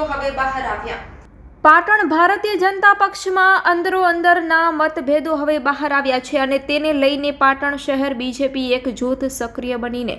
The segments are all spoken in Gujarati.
મતભેદો હવે બહાર આવ્યા. પાટણ ભારતીય જનતા પક્ષમાં અંદરો અંદરના મતભેદો હવે બહાર આવ્યા છે અને તેને લઈને પાટણ શહેર બીજેપી એક જૂથ સક્રિય બનીને.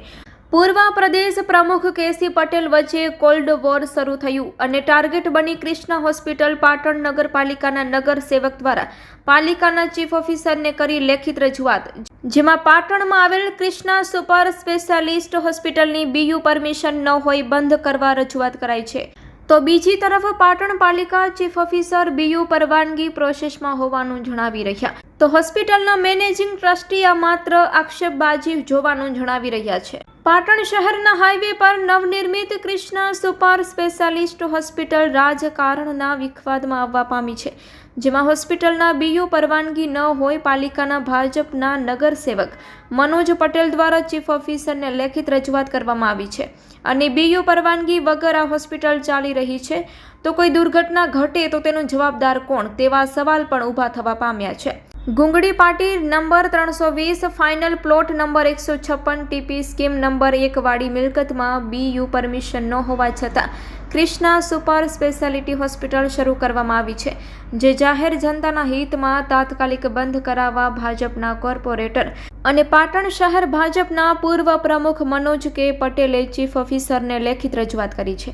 પૂર્વ પ્રદેશ પ્રમુખ કેસી પટેલ વચ્ચે કોલ્ડ વોર શરૂ થયું અને ટાર્ગેટ બની કૃષ્ણા હોસ્પિટલ પાટણ નગરપાલિકાના નગર સેવક દ્વારા પાલિકાના ચીફ ઓફિસરને કરી લેખિત રજૂઆત, જેમાં પાટણમાં આવેલ કૃષ્ણા સુપર સ્પેશિયાલિસ્ટ હોસ્પિટલની બીયુ પરમિશન ન હોય બંધ કરવા રજૂઆત કરાઈ છે. તો બીજી તરફ પાટણ પાલિકા ચીફ ઓફિસર બીયુ પરવાનગી પ્રોસેસમાં હોવાનું જણાવી રહ્યા. તો હોસ્પિટલના મેનેજિંગ ટ્રસ્ટી આ માત્ર આક્ષેપબાજી જોવાનું જણાવી રહ્યા છે. પાટણ શહેરના હાઈવે પર નવનિર્મિત કૃષ્ણા સુપર સ્પેશિયાલિસ્ટ હોસ્પિટલ રાજકારણના વિખવાદમાં આવવા પામી છે. જેમાં હોસ્પિટલના બીયુ પરવાનગી ન હોય પાલિકાના ભાજપના નગરસેવક મનોજ પટેલ દ્વારા ચીફ ઓફિસરને લેખિત રજૂઆત કરવામાં આવી છે. અને બીયુ પરવાનગી વગર આ હોસ્પિટલ ચાલી રહી છે. તો કોઈ દુર્ઘટના ઘટે તો તેનો જવાબદાર કોણ? તેવા સવાલ પણ ઊભા થવા પામ્યા છે. ગુંગડી પાટી નંબર ત્રણસો વીસ, ફાઇનલ પ્લોટ નંબર એકસો છપ્પન, ટીપી સ્કીમ નંબર એક વાળી મિલકતમાં બીયુ પરમિશન ન હોવા છતાં ક્રિષ્ના સુપર સ્પેશિયાલિટી હોસ્પિટલ શરૂ કરવામાં આવી છે, જે જાહેર જનતાના હિતમાં તાત્કાલિક બંધ કરાવવા ભાજપના કોર્પોરેટર અને પાટણ શહેર ભાજપના પૂર્વ પ્રમુખ મનોજ કે પટેલે ચીફ ઓફિસરને લેખિત રજૂઆત કરી છે.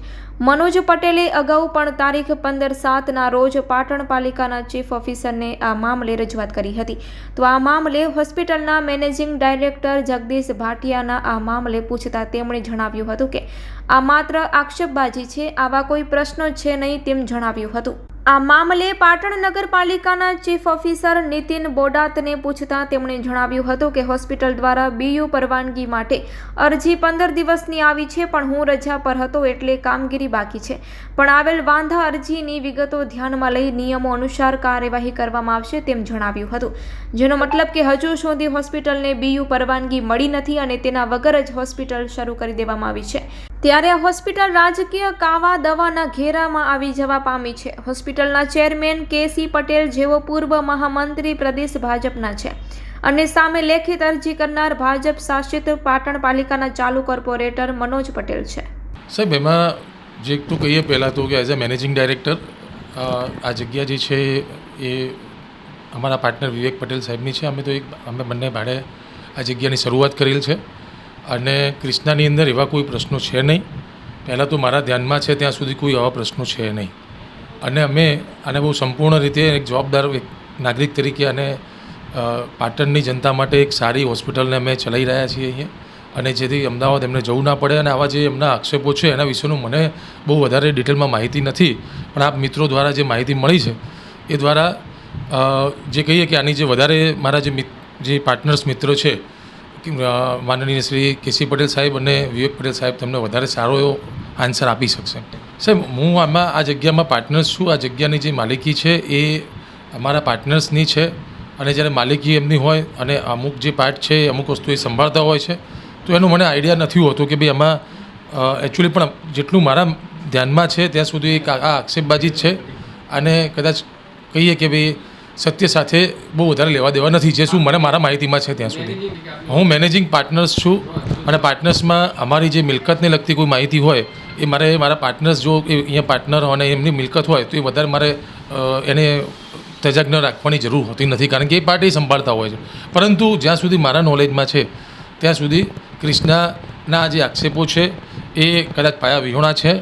મનોજ પટેલે અગાઉ પણ તારીખ પંદર સાતના રોજ પાટણ પાલિકાના ચીફ ઓફિસરને આ મામલે રજૂઆત કરી હતી. તો આ મામલે હોસ્પિટલના મેનેજિંગ ડાયરેક્ટર જગદીશ ભાટિયાના આ મામલે પૂછતા તેમણે જણાવ્યું હતું કે, આ માત્ર આક્ષેપબાજી છે આવા કોઈ પ્રશ્નો છે નહીં તેમ જણાવ્યું હતું. આ મામલે પાટણ નગરપાલિકાના ચીફ ઓફિસર નીતિન બોડાતને પૂછતા તેમણે જણાવ્યું હતું કે હોસ્પિટલ દ્વારા બીયુ પરવાનગી માટે અરજી પંદર દિવસની આવી છે, પણ હું રજા પર હતો એટલે કામગીરી બાકી છે. પણ આવેલ વાંધા અરજીની વિગતો ધ્યાનમાં લઈ નિયમો અનુસાર કાર્યવાહી કરવામાં આવશે તેમ જણાવ્યું હતું. જેનો મતલબ કે હજુ સુધી હોસ્પિટલને બીયુ પરવાનગી મળી નથી અને તેના વગર જ હોસ્પિટલ શરૂ કરી દેવામાં આવી છે. ત્યારે હોસ્પિટલ રાજકીય કાવા દવાના ઘેરામાં આવી જવા પામી છે. હોસ્પિટલના ચેરમેન કે સી પટેલ જેઓ પૂર્વ મહામંત્રી પ્રદેશ ભાજપના છે અને સામે લેખિત અરજી કરનાર ભાજપ શાસિત પાટણ પાલિકાના ચાલુ કોર્પોરેટર મનોજ પટેલ છે. સાહેબ, એમાં જે તું કહીએ પહેલાં તો કે એઝ અ મેનેજિંગ ડાયરેક્ટર આ જગ્યા જે છે એ અમારા પાર્ટનર વિવેક પટેલ સાહેબની છે. અમે તો એક, અમે બંને ભાડે આ જગ્યાની શરૂઆત કરેલ છે. અને ક્રિષ્નાની અંદર એવા કોઈ પ્રશ્નો છે નહીં. પહેલાં તો મારા ધ્યાનમાં છે ત્યાં સુધી કોઈ આવા પ્રશ્નો છે નહીં. અને અમે આને બહુ સંપૂર્ણ રીતે એક જવાબદાર નાગરિક તરીકે અને પાટણની જનતા માટે એક સારી હોસ્પિટલને અમે ચલાવી રહ્યા છીએ અહીંયા. અને જેથી અમદાવાદ એમને જવું ના પડે અને આવા જે એમના આક્ષેપો છે એના વિશેનું મને બહુ વધારે ડિટેલમાં માહિતી નથી. પણ આપ મિત્રો દ્વારા જે માહિતી મળી છે, એ દ્વારા જે કહીએ કે આની જે વધારે મારા જે જે પાર્ટનર્સ મિત્રો છે માનનીય શ્રી કેસી પટેલ સાહેબ અને વિવેક પટેલ સાહેબ તમને વધારે સારો એવો આન્સર આપી શકશે. સાહેબ, હું આમાં આ જગ્યામાં પાર્ટનર્સ છું. આ જગ્યાની જે માલિકી છે એ અમારા પાર્ટનર્સની છે અને જ્યારે માલિકી એમની હોય અને અમુક જે પાર્ટ છે, અમુક વસ્તુ એ સંભાળતા હોય છે, તો એનો મને આઈડિયા નથી હોતો કે ભાઈ આમાં એકચ્યુઅલી પણ જેટલું મારા ધ્યાનમાં છે, ત્યાં સુધી એક આ આક્ષેપબાજી જ છે. અને કદાચ કહીએ કે ભાઈ સત્ય સાથે બહુ વધારે લેવા દેવા નથી. જે શું મને મારા માહિતીમાં છે ત્યાં સુધી. હું મેનેજિંગ પાર્ટનર્સ છું અને પાર્ટનર્સમાં અમારી જે મિલકતને લગતી કોઈ માહિતી હોય, એ મારે મારા પાર્ટનર્સ જો એ અહીંયા પાર્ટનર અને એમની મિલકત હોય, તો એ વધારે મારે એને તજજ્ઞ રાખવાની જરૂર હોતી નથી. કારણ કે એ પાર્ટી સંભાળતા હોય છે. પરંતુ જ્યાં સુધી મારા નોલેજમાં છે, ત્યાં સુધી ક્રિષ્નાના જે આક્ષેપો છે, એ કદાચ પાયા વિહોણા છે.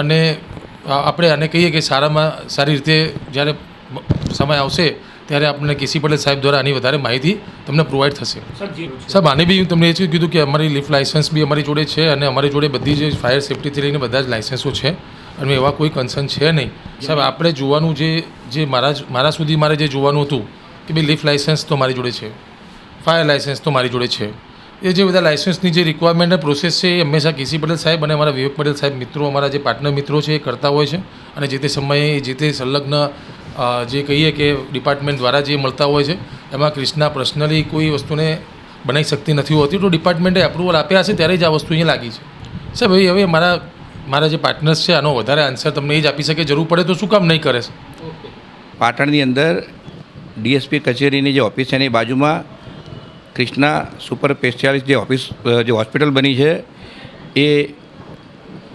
અને આપણે આને કહીએ કે સારામાં સારી રીતે જ્યારે સમય આવશે ત્યારે આપણને કેસી પટેલ સાહેબ દ્વારા આની વધારે માહિતી તમને પ્રોવાઈડ થશે. સાહેબ આને બી હું તમને એ કીધું કે અમારી લિફ્ટ લાઇસન્સ બી અમારી જોડે છે અને અમારી જોડે બધી જે ફાયર સેફ્ટીથી લઈને બધા જ લાઇસન્સો છે અને એવા કોઈ કન્સર્ન છે નહીં. સાહેબ આપણે જોવાનું જે જે મારા મારા સુધી મારે જે જોવાનું હતું કે ભાઈ લિફ્ટ લાઇસન્સ તો મારી જોડે છે ફાયર લાઇસન્સ તો મારી જોડે છે. એ જે બધા લાઇસન્સની જે રિક્વાયરમેન્ટ અને પ્રોસેસ છે એ હંમેશા કેસી પટેલ સાહેબ અને અમારા વિવેક પટેલ સાહેબ મિત્રો અમારા જે પાર્ટનર મિત્રો છે એ કરતા હોય છે અને જે તે સમયે જે તે સંલગ્ન જે કહીએ કે ડિપાર્ટમેન્ટ દ્વારા જે મળતા હોય છે, એમાં ક્રિષ્ના પર્સનલી કોઈ વસ્તુને બનાવી શકતી નથી હોતી. તો ડિપાર્ટમેન્ટે એપ્રુવલ આપ્યા હશે ત્યારે જ આ વસ્તુ અહીંયા લાગી છે. સાહેબ ભાઈ હવે મારા મારા જે પાર્ટનર્સ છે, આનો વધારે આન્સર તમને એ જ આપી શકે. જરૂર પડે તો શું કામ નહીં કરે છે? પાટણની અંદર ડીએસપી કચેરીની જે ઓફિસ છે, એની બાજુમાં ક્રિષ્ના સુપર સ્પેશિયાલિસ્ટ જે ઓફિસ જે હોસ્પિટલ બની છે, એ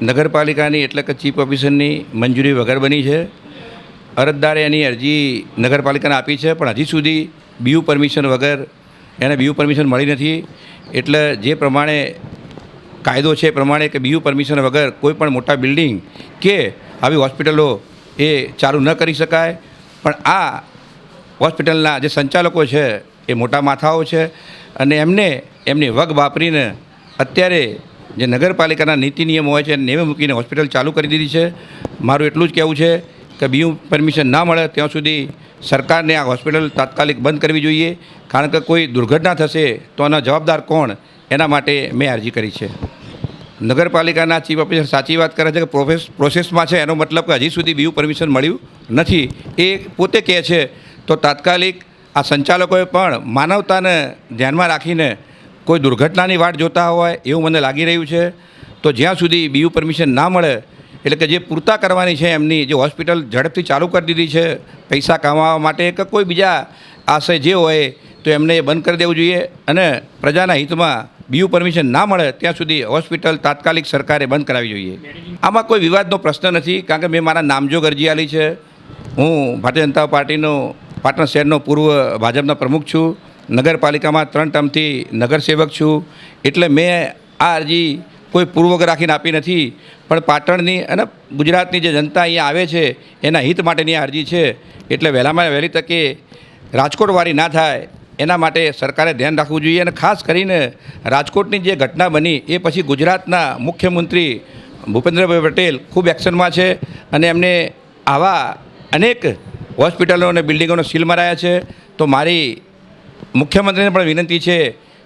નગરપાલિકાની એટલે કે ચીફ ઓફિસરની મંજૂરી વગર બની છે. અરજદારે એની અરજી નગરપાલિકાને આપી છે, પણ હજી સુધી બીયુ પરમિશન વગર એને બીયુ પરમિશન મળી નથી. એટલે જે પ્રમાણે કાયદો છે એ પ્રમાણે કે બીયુ પરમિશન વગર કોઈ પણ મોટા બિલ્ડિંગ કે આવી હોસ્પિટલો એ ચાલુ ન કરી શકાય. પણ આ હોસ્પિટલના જે સંચાલકો છે એ મોટા માથાઓ છે અને એમને એમની વગ વાપરીને અત્યારે જે નગરપાલિકાના નીતિ નિયમો હોય છે, એને મૂકીને હોસ્પિટલ ચાલુ કરી દીધી છે. મારું એટલું જ કહેવું છે કે બીયુ પરમિશન ના મળે, ત્યાં સુધી સરકારને આ હોસ્પિટલ તાત્કાલિક બંધ કરવી જોઈએ. કારણ કે કોઈ દુર્ઘટના થશે, તો આના જવાબદાર કોણ? એના માટે મેં અરજી કરી છે. નગરપાલિકાના ચીફ ઓફિસર સાચી વાત કરે છે કે પ્રોસેસ પ્રોસેસમાં છે, એનો મતલબ કે હજી સુધી બીયુ પરમિશન મળ્યું નથી. એ પોતે કહે છે, તો તાત્કાલિક આ સંચાલકોએ પણ માનવતાને ધ્યાનમાં રાખીને કોઈ દુર્ઘટનાની વાટ જોતા હોય એવું મને લાગી રહ્યું છે. તો જ્યાં સુધી બીયુ પરમિશન ના મળે એટલે કે જે પૂરતા કરવાની છે એમની, જે હોસ્પિટલ ઝડપથી ચાલુ કરી દીધી છે, પૈસા કમાવા માટે કે કોઈ બીજા આશય જે હોય તો એમને એ બંધ કરી દેવું જોઈએ અને પ્રજાના હિતમાં બીયુ પરમિશન ના મળે ત્યાં સુધી હોસ્પિટલ તાત્કાલિક સરકારે બંધ કરાવવી જોઈએ. આમાં કોઈ વિવાદનો પ્રશ્ન નથી, કારણ કે મેં મારા નામજોગ અરજી આલી છે. હું ભારતીય જનતા પાર્ટીનો, પાટણ શહેરનો પૂર્વ ભાજપના પ્રમુખ છું. નગરપાલિકામાં ત્રણ ટર્મથી નગરસેવક છું. એટલે મેં આ અરજી કોઈ પૂર્વક રાખીને આપી નથી. પણ પાટણની અને ગુજરાતની જે જનતા અહીંયા આવે છે, એના હિત માટેની અરજી છે. એટલે વહેલામાં વહેલી તકે રાજકોટવાળી ના થાય, એના માટે સરકારે ધ્યાન રાખવું જોઈએ અને ખાસ કરીને રાજકોટની જે ઘટના બની, એ પછી ગુજરાતના મુખ્યમંત્રી ભૂપેન્દ્રભાઈ પટેલ ખૂબ એક્શનમાં છે અને એમને આવા અનેક હોસ્પિટલો અને બિલ્ડિંગોનો સીલ મરાયા છે. તો મારી મુખ્યમંત્રીને પણ વિનંતી છે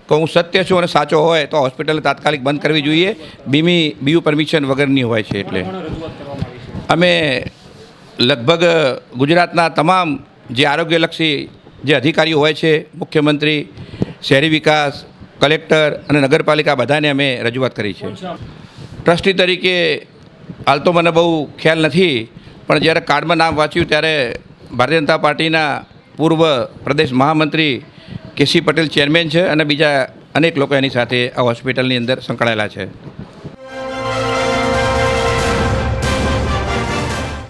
કે હું સત્ય છું અને સાચો હોય તો હોસ્પિટલ તાત્કાલિક બંધ કરવી જોઈએ. બીમી, બીયુ પરમિશન વગરની હોય છે એટલે. અમે લગભગ ગુજરાતના તમામ જે આરોગ્યલક્ષી જે અધિકારીઓ હોય છે, મુખ્યમંત્રી, શહેરી વિકાસ, કલેક્ટર અને નગરપાલિકા બધાને અમે રજૂઆત કરી છે. ટ્રસ્ટી તરીકે હાલ તો મને બહુ ખ્યાલ નથી, પણ જ્યારે કાર્ડમાં નામ વાંચ્યું ત્યારે ભારતીય જનતા પાર્ટીના પૂર્વ પ્રદેશ મહામંત્રી કેસી પટેલ ચેરમેન છે અને બીજા અનેક લોકો એની સાથે આ હોસ્પિટલની અંદર સંકળાયેલા છે.